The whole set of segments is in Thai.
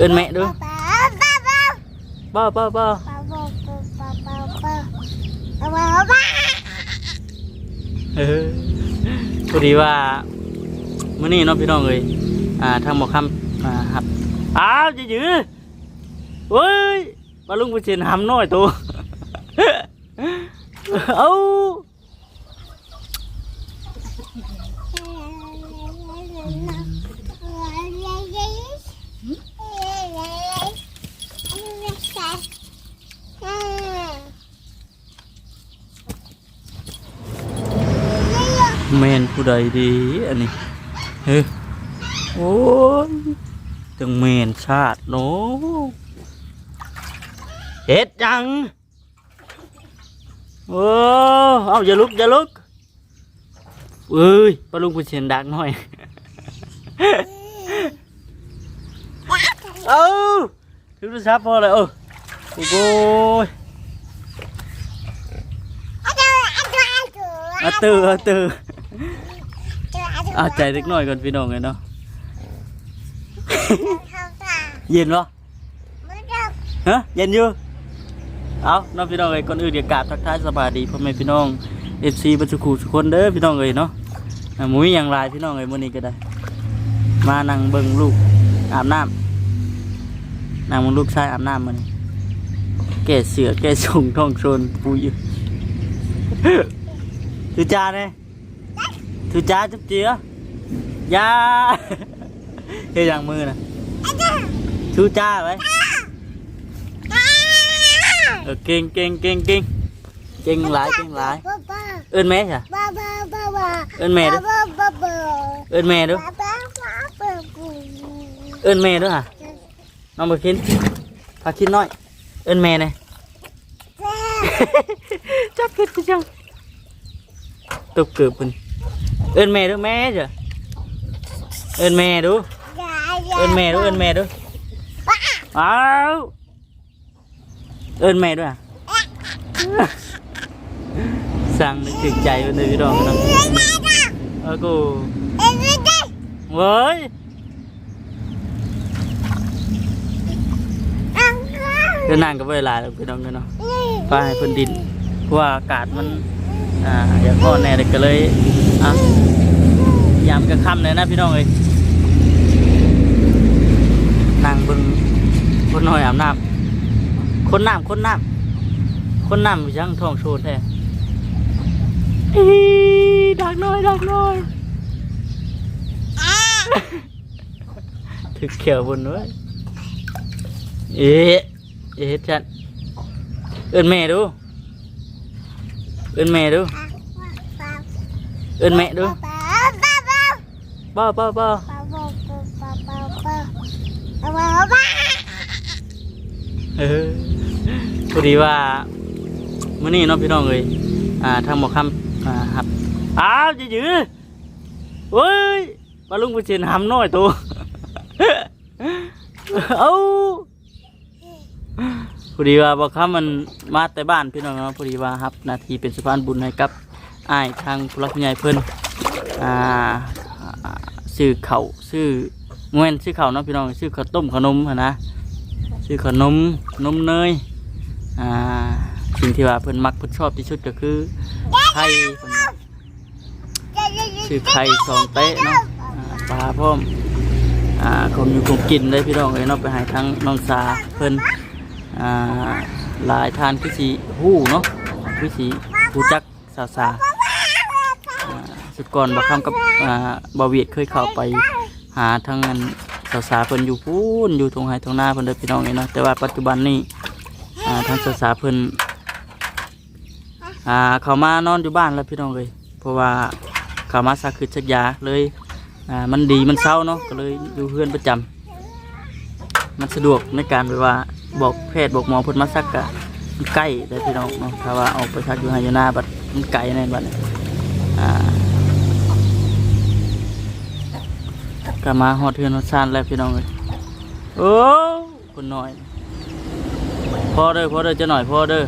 เอินแม่ดูป้าป้าป้าบ่บ่บ่ป้าป้าป้าป้าป้าป้าป้าเออพอดีว่าเมื้อนี้เนาะพี่น้องเอ้ยอ่าทางหมอคำอ่าครับอ้าวจะยื้อเฮ้ยมาลุงไปเชียนหำน้อยตัวเอ้า แมน ผู้ใดดีอันนี้เฮ้ยโอ้ยจังแมนชาติเนาะเฮ็ดจังโอ้เอาอย่าลุกอย่าลุกเอ้ยปลาลุงผู้เชียนดักหน่อยเอาถือโทรศัพท์พอเลยเออโอ้โหเอาตื่นเอาตื่น เอาใจเล็กน้อยก่อนพี่น้องเลยเนาะ เย็นปะฮะเย็นอยู่ เอาน้องพี่น้องเอ้ยก่อนอื่นเดี๋ยวกราบทักทายสบายดีพ่อแม่พี่น้องเอฟซีบัจจุคูทุกคนเด้อพี่น้องเอ้ยเนาะอ่าหมุ้ยอย่างไรพี่น้องเอ้ยมื้อนี้ก็ได้ มานั่งเบิ่งลูกอาบน้ำนั่งเบิ่งลูกชายอาบน้ำมื้อนี้แก่เสือแก่ส่งท้องโซนปุยถือจานเลย ถือจาจุ๊บเจือยาเฮ้ยอย่างมือนะชูจ้าไว้เออเก่งเก่งเก่งเก่งเก่งหลายเก่งหลายเอิ้นแม่จ้ะบ้าบ้าบ้าบ้าเอิ้นแม่ด้อบ้าบ้าบ้าเอิ้นแม่ด้อบ้าบ้าบ้าบ้าเอิ้นแม่ด้อฮะน้องมาคินพาคินน้อย เอิ้นแม่หน่ยจับคิดกูจังตบเกือบปุ่น เอิ้นแม่ด้อแม่จ้ะเอิ้นแม่ดูเอิ้นแม่ดูเอิ้นแม่ดูอ้าวเอิ้นแม่ด้วยอะสั่งนึกถึงใจมันเลยพี่น้องนะเออกูเว้ยเดินนั่งกับเวลาแล้วพี่น้องเนาะก็ให้นดินเพราะว่าอากาศมัน อ่าอยากร้อนแน่เลยก็เลยอะยามกลางค่ำเลยนะพี่น้องเอ้ยนั่งบิ่งคนน้อยอาบน้ำคนน้ำคนน้ำคนน้ำยังท้องโชนแท้ดักน้อยดักน้อยถึกเขียวบนด้วยเอ๊ะเอ๊ะจัดเอิ้นแม่ดู เอิ้นแม่ดูเอิ้นแม่ดูป้าป้าป้าเออพอดีว่ามื้อนี้เนาะพี่น้องเอ้ยอ่าทางหมอคำอ่าครับอ้าวจะยื้อเฮ้ยมาลุงไปเชียนหำน้อยตัวเอ้าพ อดีว่าบอกคำมันมาแต่บ้านพี่น้องเนาะพอดีว่าครับนาทีเป็นสะพานบุญให้กับอ้ายทางผู้รักผู้ใหญ่เพิ่นอ่าอ่าซื้อเขาวซื้อมวนซื้อเขาวเนาะพี่น้องซื้อข้าวต้มขนมหั้นนะซื้อขนมนมเนยอ่าสิ่งที่ว่าเพิ่นมักเพิ่นชอบที่สุดก็คือไข่เพิ่นซื้อไข่สองเต๊ะเนาะอ่าปลาพร้อมอ่าคงอยู่คงกินเลยพี่น้องเลยเนาะไปให้ทั้งน้องสาเพิ่น หลายทานคือสีหู้เนาะคือสีหูจักสาสาสุดก่อนบักคำกับอ่าบาเวียดเคยเข้าไปหาทั้งอันสาวสาเพิ่นอยู่พูนอยู่ตรงไห้ตรงหน้าเพิ่นเด้อพี่น้องเอ้ยเนาะแต่ว่าปัจจุบันนี้อ่ทางสาวสาเพิ่นเขามานอนอยู่บ้านแล้วพี่น้องเลยเพราะว่าเขามาสักคือสักยาเลยมันดีมันเศร้าเนาะก็เลยอยู่เพื่อนประจำมันสะดวกในการแบบว่า บอกแพทย์บอกหมอเพิ่นมาสักกะมันใกล้เลยพี่น้องเนาะถ้าว่าออกไปสักอยู่ไห้อยู่หน้าบัดมันไกลแน่บัดนี้อ่ากลับมาหอดเทือนหอดซานแล้วพี่น้องเลยโอ้คนหน่อยพอเด้อพอเด้อจะหน่อยพอเด้อ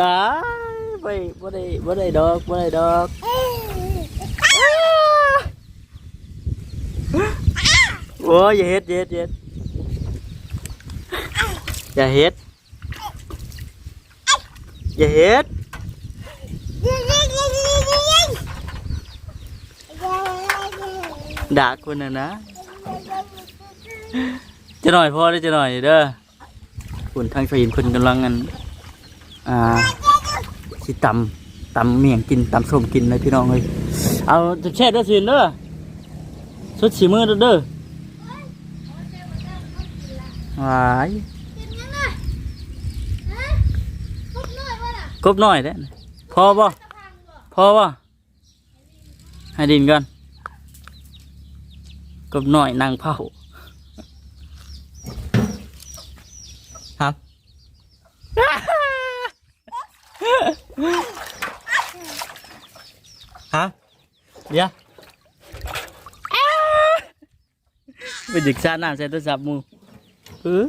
อ้ายไปบ่ได้บ่ได้ดอกบ่ได้ดอก โอ้ยอย่าเฮ็ดอย่าเฮ็ดอย่าเฮ็ดอย่าเฮ็ดยิงยิงยิงยิงยิงยิงด่าคนน่ะนะ จะหน่อยพอได้จะหน่อยเด้อคุณทางสยินคนกำลังกัน อ่าสิตำตำเมี่ยงกินตำส้มกินเลยพี่น้องเลยเอาจะแช่ด้วยสินเด้อสุดสีมือเด้อ วายกบหน่อยเด้อพอป่ะพอป่ะให้ดินก่อนกบหน่อยนางเผาครับครับเดี๋ยวไปดึกซาน้ำใส่โทรศัพท์มู เออ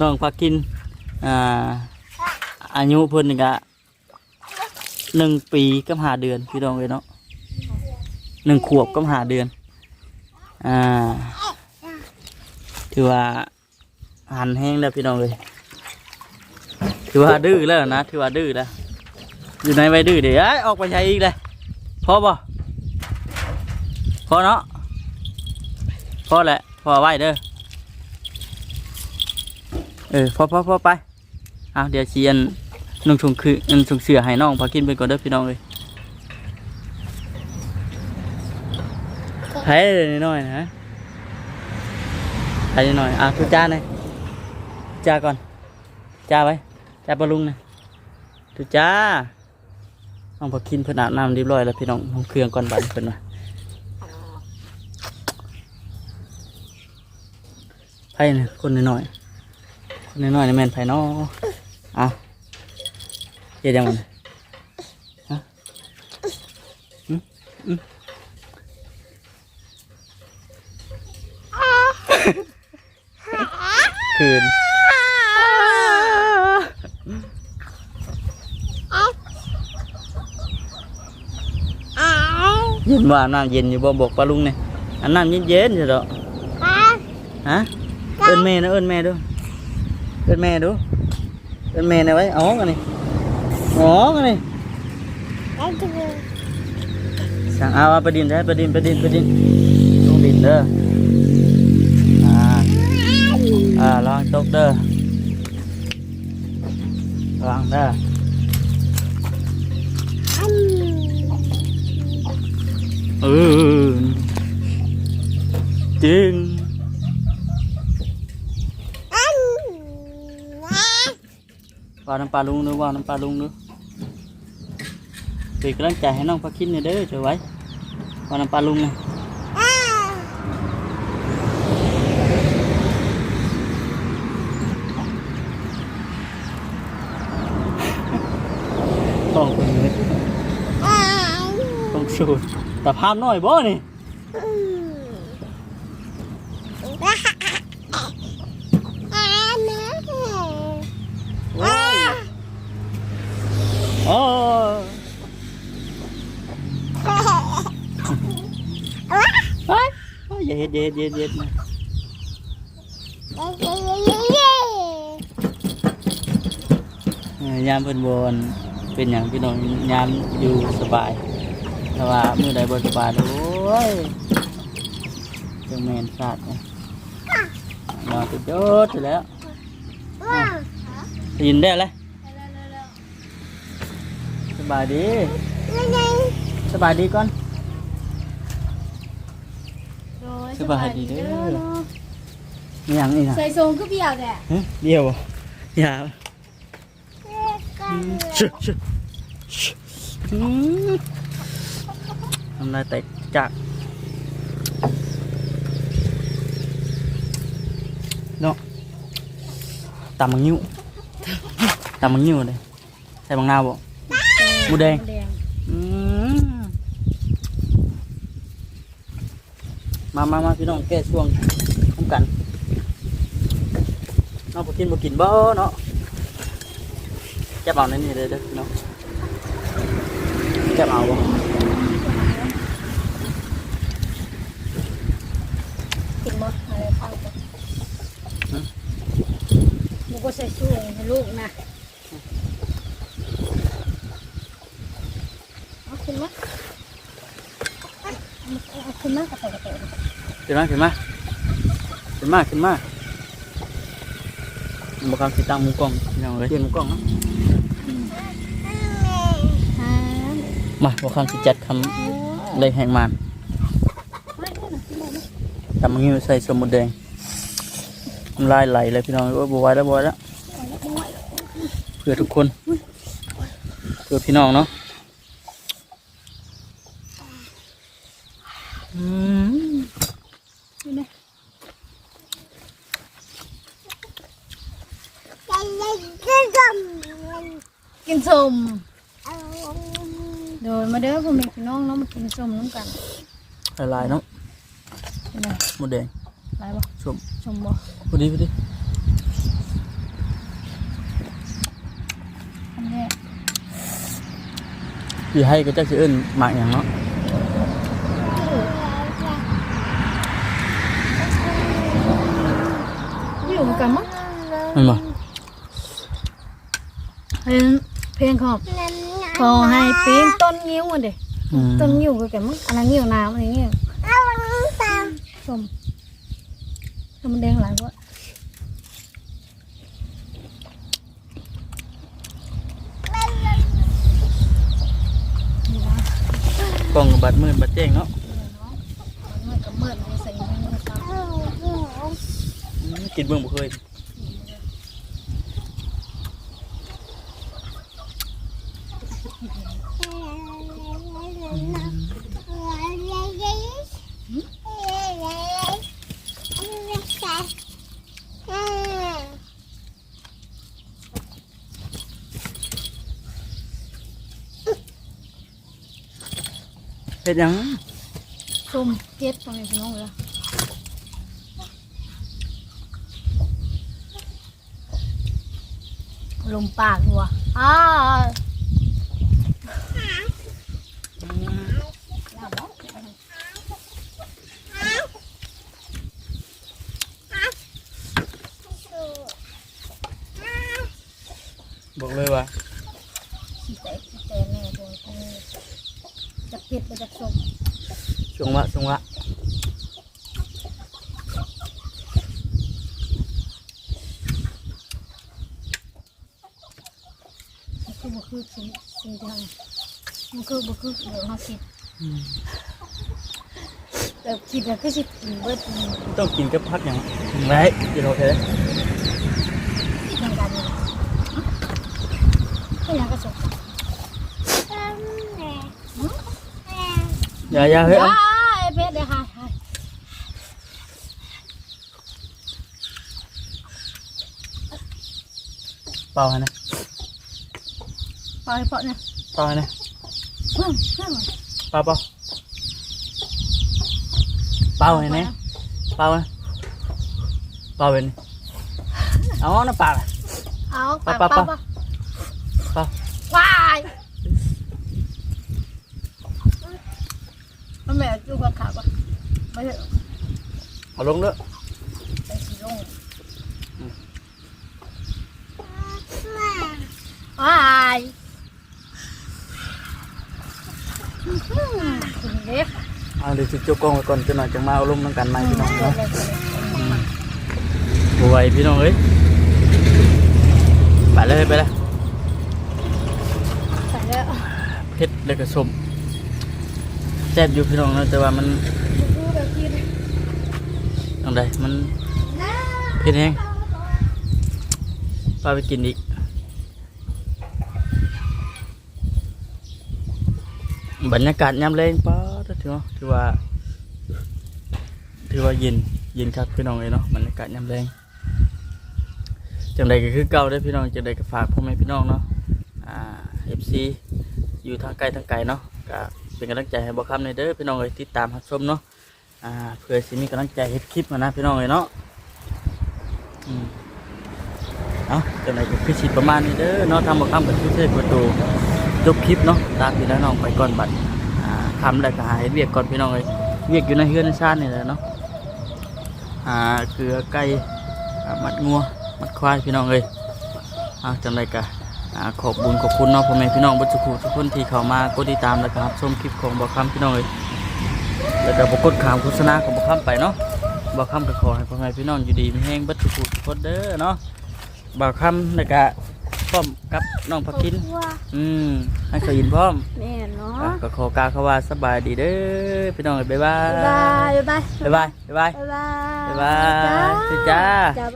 น้องพักกิน อ่า อายุเพิ่นนี่ก็หนึ่งปีกับหาเดือนพี่น้องเลยเนาะหนึ่งขวบกับหาเดือน อ่า ถือว่าหันแห้งแล้วพี่น้องเลยถือว่าดื้อแล้วนะ ถือว่าดื้อแล้ว อยู่ในวัยดื้อเดี๋ยวอ้ายออกไปใช้อีกเลย พอบ่พอเนาะพอแหละพอไหวเด้อเออพอพอพอไปเอาเดี๋ยวเชียนนุ่งชงคือนุ่งชงเสือให้น้องพากินไปก่อนเด้อพี่น้องเลยให้เลยนิดหน่อยนะให้นิดหน่อยอะทุจ้าหน่ยจ้าก่อนจ้าไว้จ้าปลาลุงนะทุจ้า น้องพากินเพิ่นอาบน้ำเรียบร้อยแล้วพี่น้องห้องเครื่องก่อนบัดเพิ่นว่าไพ่นะคนน้อยๆคนน้อยๆนี่แม่นไพ่น้อเอาเฮ็ดยังมันฮะอืมอืมคืน เย็นว่าน้ำเย็นอยู่บ่บอกปลาลุงเนี่ยอันน้ำเย็นๆใช่ดอกฮะเอิ้นแม่นะเอิ้นแม่ดูเอิ้นแม่ดูเอิ้นแม่นะไว้อ๋อกันนี่อ๋อกันนี่สั่งเอาเอาไปดินได้ไปดินไปดินไปดินลงดินเด้ออ่าอ่าลองตกเด้อลองเด้อ เออจริงว่าน้ำปลาลุงดูว่าน้ำปลาลุงดูเป็นกำ แต่พามน้อยบ่นี่โอ้ยโอ้ยเฮ้ยเฮ้ยอย่าเฮ็ดเฮ็ดเฮ็ดนะยามเพิ่นบนเป็นอย่างพี่น้องยามอยู่สบาย แต่ว่ามื้อใดบ่สบายโอ้ยจังแม่นซาดนะนอนติดโดดอยู่แล้วได้ยินได้แล้วสบายดีสบายดีก่อนสบายดีเด้อมีหยังอีกอะใส่ทรงก็เบียกแหละฮะเดียวบ่อย่าชิชิชิ อืมทำลายแตกจากเนาะตำมังยิ้วตำมังยิ้วเลยใส่บางนาวบ่หมูแก็ใส่ช่วยให้ลูกนะเอาขึ้นมาเอาขึ้นมากระเตะกระเตะขึ้นมาขึ้นมาขึ้นมาขึ้นมาบ่ครับสิตั้งมุมกล้องพี่น้องเอ้ยเปลี่ยนมุมกล้องเนาะอ่ามาบ่คำสิจัดคำเลยแห่งมานทำงี้ใส่สมุนแดงน้ำ ลายไหลเลยพี่น้องเอ้ยบ่ไหวแล้วบ่ไหวแล้วเพื่อทุกคน เพื่อพี่น้องเนาะอืมกินสมโดยมาเด้อพ่อแม่พี่น้องเนาะมากินสมน้ำกันละลายเนาะเป็นไงหมดแดง ไรบ่ชมชมบ่พอดีพอดีอันนี้พี่ให้ก็จะสิเอิ้นหมากอย่างเนาะอยู่กันมั้งแมันบ่เพลงเพลงขอบขอให้ปีนต้นงิ้วอะเด็อืมต้นงิ้วก็แก่มั้งอันนั้นงิ้วน้ำอันนี้งิ้วสม sao mình đen lại quá. Con bật mượn bật chèn đó. Mượn mượn mượn mượn. Mượn เฮ็ดหยังส้มเก็ดตรงนี้พี่น้องเลยลมปากหัวอ้าบอกเลยว่าสิแตกสิแตกแน่ตัวนี้ จะเก็ดไปจากส้มช่วงวะช่วงวะมันคือบ่คือสิ่งสิ่งที่เรามันคือบ่คือเดี๋ยวเราคิดอืมแต่คิดแล้วคือสิกินเบิดมันต้องกินกับพักหยังไรกินโอเคเหมือนกันเลยก็ยังกระสบอย่าอย่าเฮ้ยเอาว้ายเพชรเดี๋ ยวหายหายเปล่าให้นะปล่อยเพาะเนี่ยเปล่าให้น ไม่ใช่เอาลงเด้อไปสีลงว้ายกินเล็บเอาเดี๋ยวสิจกกล้องไว้ก่อนจะหน่อยจังมาเอาลงน้ำกันใหม่พี่น้องเนาะบไหวพี่น้องเอ้ยไปเลยไปเลยใส่แล้ว เผ็ดแล้วก็ส้มแซ่บอยู่พี่น้องเนาะแต่ว่ามันดูแบบกิน ตรงใดมันเผ็ดแห้งป้าไปกินอีกบรรยากาศยามแรงป้าถือว่าถือว่าถือว่าเย็นเย็นครับพี่น้องเลยเนาะบรรยากาศยามแรงจังใดก็คือเก่าได้พี่น้องจังใดก็ฝากพ่อแม่พี่น้องเนาะอ่า FC อยู่ทางไกลทางไกลเนาะก็เป็นกำลังใจให้บ่คำในเด้อพี่น้องเลยติดตามรับชมเนาะ อ่าเพื่อสิมีกำลังใจเฮ็ดคลิปมานะพี่น้องเลยเนาะเอาจังใดก็คือสิประมาณนี้เด้อเนาะทำบ่คำกับชื่เทศประตูจบคลิปเนาะตามพี่น้องไปก่อนบัดอ่าทำแล้วก็หาเฮ็ดเวียกก่อนพี่น้องเลยเวียกอยู่ในเฮือนในชาตินี่แหละเนาะหาเกลือไก่มัดงัวมัดควายพี่น้องเลยเอาจังไรกะอ่าขอบบุญขอบคุณเนาะพ่อแม่พี่น้องบัจจุคูทุกคนที่เข้ามากดติดตามแล้วก็รับชมคลิปของบอกคำพี่น้องเลย แล้วก็บกดข่าวโฆษณาของบอกคำไปเนาะบอกคำก็ขอให้พ่อแม่พี่น้องอยู่ดีมีแห้งบัจจุคูทุกคนเด้อเนาะบอกคำแล้วก็พร้อมกับน้องพักกิน อืมให้เขายินพร้อมแม่เนาะอะก็ขอกล่าวคำว่าสบายดีเด้อพี่น้องเอ้ยบ๊ายบายบ๊ายบายบ๊ายบายบ๊ายบายบ๊ายบายบ๊ายบายบ๊ายบายจ้าจ้า